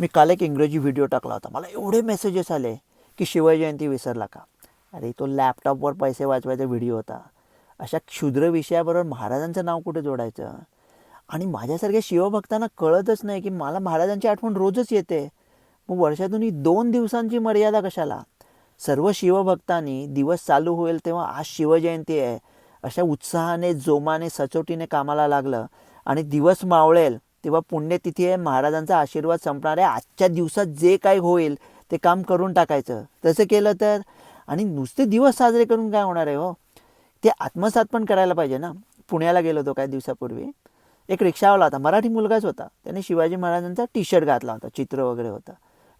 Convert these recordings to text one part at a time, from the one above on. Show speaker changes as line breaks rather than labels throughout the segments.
मी काल एक इंग्रजी व्हिडिओ टाकला होता. मला एवढे मेसेजेस आले की शिवजयंती विसरला का? अरे तो लॅपटॉपवर पैसे वाचवायचा व्हिडिओ होता. अशा क्षुद्र विषयाबरोबर महाराजांचं नाव कुठे जोडायचं? आणि माझ्यासारख्या शिवभक्तांना कळतच नाही की मला महाराजांची आठवण रोजच येते. मग वर्षातून ही दोन दिवसांची मर्यादा कशाला? सर्व शिवभक्तांनी दिवस चालू होईल तेव्हा आज शिवजयंती आहे. अशा उत्साहाने जोमाने सचोटीने कामाला लागलं आणि दिवस मावळेल. तेव्हा पुण्यतिथी आहे महाराजांचा आशीर्वाद संपणार आहे. आजच्या दिवसात जे काही होईल ते काम करून टाकायचं. तसं केलं तर? आणि नुसते दिवस साजरे करून काय होणार आहे हो? ते आत्मसात पण करायला पाहिजे ना. पुण्याला गेलो होतो काही दिवसापूर्वी. एक रिक्षावाला होता मराठी मुलगाच होता. त्याने शिवाजी महाराजांचा टी शर्ट घातला होता चित्र वगैरे होतं.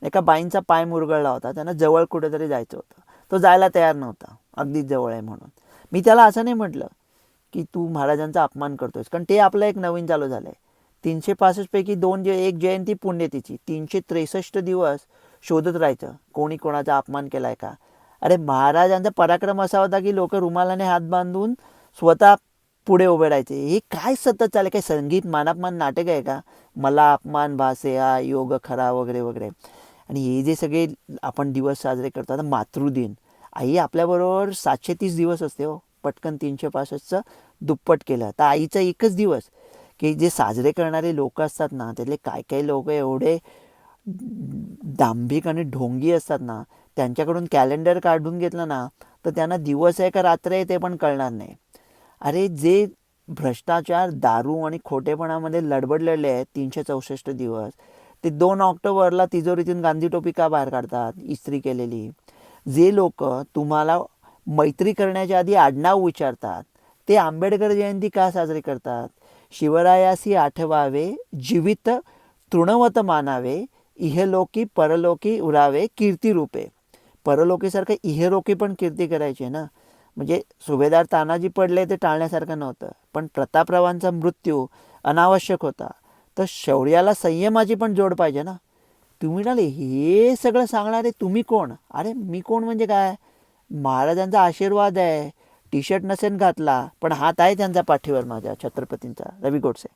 एका बाईंचा पाय मुरगळला होता त्यांना जवळ कुठेतरी जायचं होतं. तो जायला तयार नव्हता अगदीच जवळ आहे म्हणून. मी त्याला असं नाही म्हटलं की तू महाराजांचा अपमान करतोयस कारण ते आपलं एक नवीन चालू झालं आहे तीनशे पासष्टपैकी दोन जे एक जयंती पुण्यतिथी तीनशे त्रेसष्ट दिवस शोधत राहायचं. कोणी कोणाचा अपमान केला आहे का? अरे महाराजांचा पराक्रम असा होता की लोक रुमालाने हात बांधून स्वतः पुढे उभे राहायचे. हे काय सतत चालेल काय संगीत मानापमान नाटक आहे का? मला अपमान भासे हा योग खरा वगैरे वगैरे. आणि हे जे सगळे आपण दिवस साजरे करतो आता मातृदिन. आई आपल्याबरोबर सातशे तीस दिवस असते हो. पटकन तीनशे पासष्टचं दुप्पट केलं. तर आईचा एकच दिवस. की जे साजरे करणारे लोक असतात ना त्यातले काय काय लोक एवढे दांभिक आणि ढोंगी असतात ना त्यांच्याकडून कॅलेंडर काढून घेतलं ना तर त्यांना दिवस आहे का रात्र आहे ते पण कळणार नाही. अरे जे भ्रष्टाचार दारू आणि खोटेपणामध्ये लडबडलेले आहेत तीनशे चौसष्ट दिवस ते दोन ऑक्टोबरला तिजोरीतून गांधी टोपी का बाहेर काढतात इस्त्री केलेली? जे लोक तुम्हाला मैत्री करण्याच्या आधी आडनाव विचारतात ते आंबेडकर जयंती का साजरी करतात? शिवरायासी आठवावे जीवित तृणवत मानावे इहलोकी परलोकी उरावे कीर्तिरूपे परलोकीसारखं इहलोकी पण कीर्ती करायची ना? म्हणजे सुभेदार तानाजी पडले ते टाळण्यासारखं नव्हतं. पण प्रतापरावांचा मृत्यू अनावश्यक होता. तर शौर्याला संयमाची पण जोड पाहिजे ना? तुम्ही म्हणाले हे सगळं सांगणारे तुम्ही कोण? अरे मी कोण म्हणजे काय? महाराजांचा आशीर्वाद आहे. टी शर्ट नसेन घातला पण हात आहे त्यांचा पाठीवर माझ्या छत्रपतींचा. रवी गोडसे.